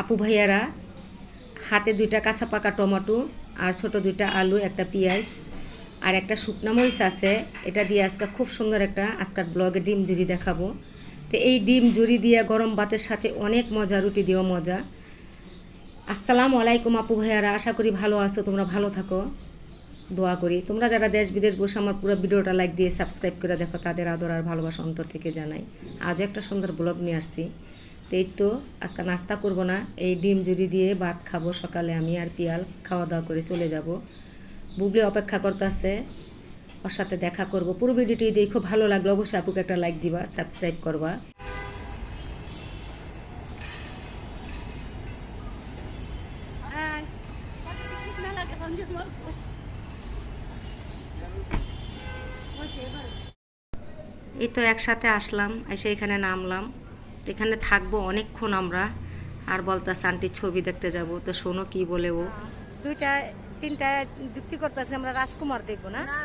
আপু ভাইয়ারা, হাতে দুইটা কাঁচা পাকা টমেটো আর ছোট দুইটা আলু, একটা পেঁয়াজ আর একটা শুকনা মরিচ আছে। এটা দিয়ে আজকে খুব সুন্দর একটা আজকাল ব্লগে ডিম জুড়ি দেখাবো। তো এই ডিম জুড়ি দিয়ে গরম ভাতের সাথে অনেক মজা, রুটি দিয়েও মজা। আসসালামু আলাইকুম আপু ভাইয়ারা, আশা করি ভালো আছো, তোমরা ভালো থাকো। দোয়া করি। তোমরা যারা দেশ বিদেশ বসে আমার পুরো ভিডিওটা লাইক দিয়ে সাবস্ক্রাইব করে দেখো, তাদের আদর আর ভালোবাসা অন্তর থেকে জানাই। আজও একটা সুন্দর ব্লগ নিয়ে আসছি। তো এই তো আজকে নাস্তা করব না এই ডিম জুড়ি দিয়ে ভাত খাব সকালে আমি আর পিয়াল খাওয়া দাওয়া করে চলে যাব। বুবলি অপেক্ষা করতেছে ওর সাথে দেখা করব। পুরো ভিডিওটি দিয়ে খুব ভালো লাগল অবশ্যই আপুকে একটা লাইক দিবা সাবস্ক্রাইব করবা। এই তো একসাথে আসলাম এসে এখানে নামলাম। এখানে থাকব অনেকক্ষণ আমরা। আর বলতাছে আন্টির ছবি দেখতে যাব। তো শোনো কি বলে ও। দুইটা তিনটা যুক্তি করতেছে আমরা রাজকুমার দেখব না? না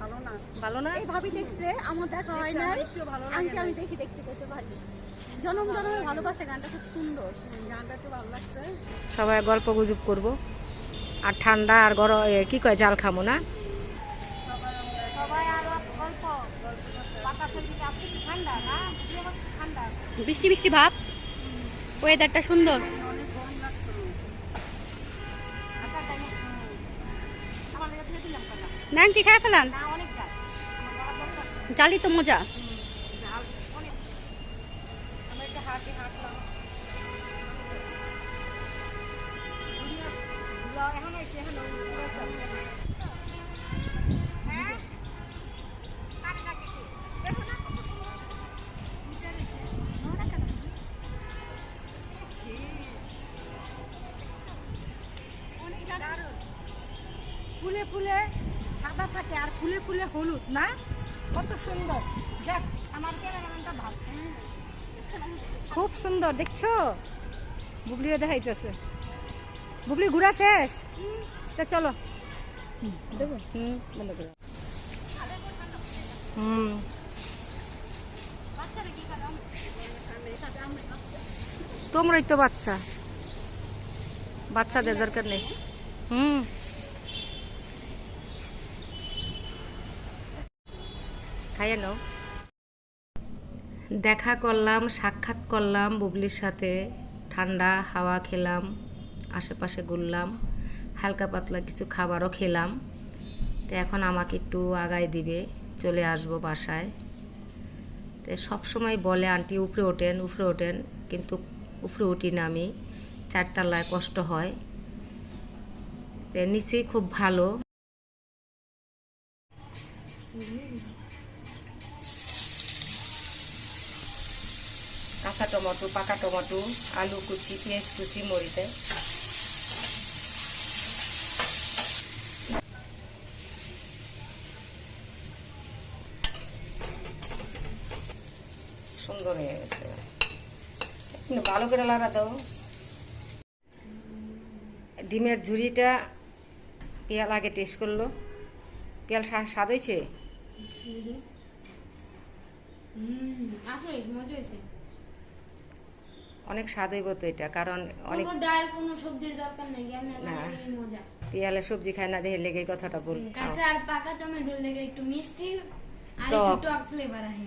ভালো না। ভালো না? এই ভাবি দেখতে আমার দেখা হয় না ভালো লাগে আন্টি আমি। দেখি দেখতে দেখতে পারি। জনম ভালোবাসা গানটা খুব সুন্দর। গানটা একটু ভালো লাগছে। সবাই গল্প গুজব করব। আর ঠান্ডা আর গরম কি কয় জাল খামো না? সবাই আর গল্প। বাতাসের দিকে আসছে ঠান্ডা না? বৃষ্টি বৃষ্টি ভাব। ওয়েদারটা সুন্দর। অনেক গরম লাগছে আসার টাইমে আমার লেগে থেকে দিলাম কথা ন্যাংটি খাই ফেলান না অনেক যায় আমার বাবা জল লাগছে জালি তো মজা ঝাল অনেক আমরা একটা হাঁটি হাঁটলাম এখন হয়েছে এখন হ্যাঁ কারে ডাকে কে? দেখো না কত সুন্দর মিশে গেছে। নোংরা কেন? অনেক দারুণ। ফুলে ফুলে সাদা থাকে আর ফুলে ফুলে হলুদ, না? কত সুন্দর। দেখ, আমার খুব সুন্দর, দেখছ? বুবলিও দেখাইতেছে। বুবলি, ঘুরা শেষ? তা চলো। হুম। তোমরাই তো বাচ্চা। বাচ্চাদের দরকার নেই। হুম। নাও। দেখা করলাম, সাক্ষাৎ করলাম বুবলির সাথে। ঠান্ডা হাওয়া খেলাম, আশেপাশে ঘুরলাম, হালকা পাতলা কিছু খাবারও খেলাম। তো এখন আমাকে একটু আগায় দিবে, চলে আসব বাসায়। তো সবসময় বলে, আন্টি, উপরে ওঠেন উপরে ওঠেন। কিন্তু উপরে উঠি না আমি, চারতলায় কষ্ট হয়। তো নিচেই খুব ভালো। কাঁচা টমেটো, পাকা টমেটো, আলু কুচি, পেঁয়াজ কুচি মরিতে সুন্দর হয়ে গেছে। ভালো করে লাগা দাও। ডিমের ঝুড়িটা পিয়াল আগে টেস্ট করল। পিয়াল স্বা- স্বাদ হয়েছে? আসলে মজা হয়েছে। অনেক স্বাদই হইব তো এটা কারণ অনেক ডাল কোনো সবজির দরকার নেই মজা। পিয়ালে সবজি খায় না দেহের লেগে কথাটা বল। কাঁচা আর পাকা টমেটো লেগে একটু মিষ্টি আর একটু টক ফ্লেভার আছে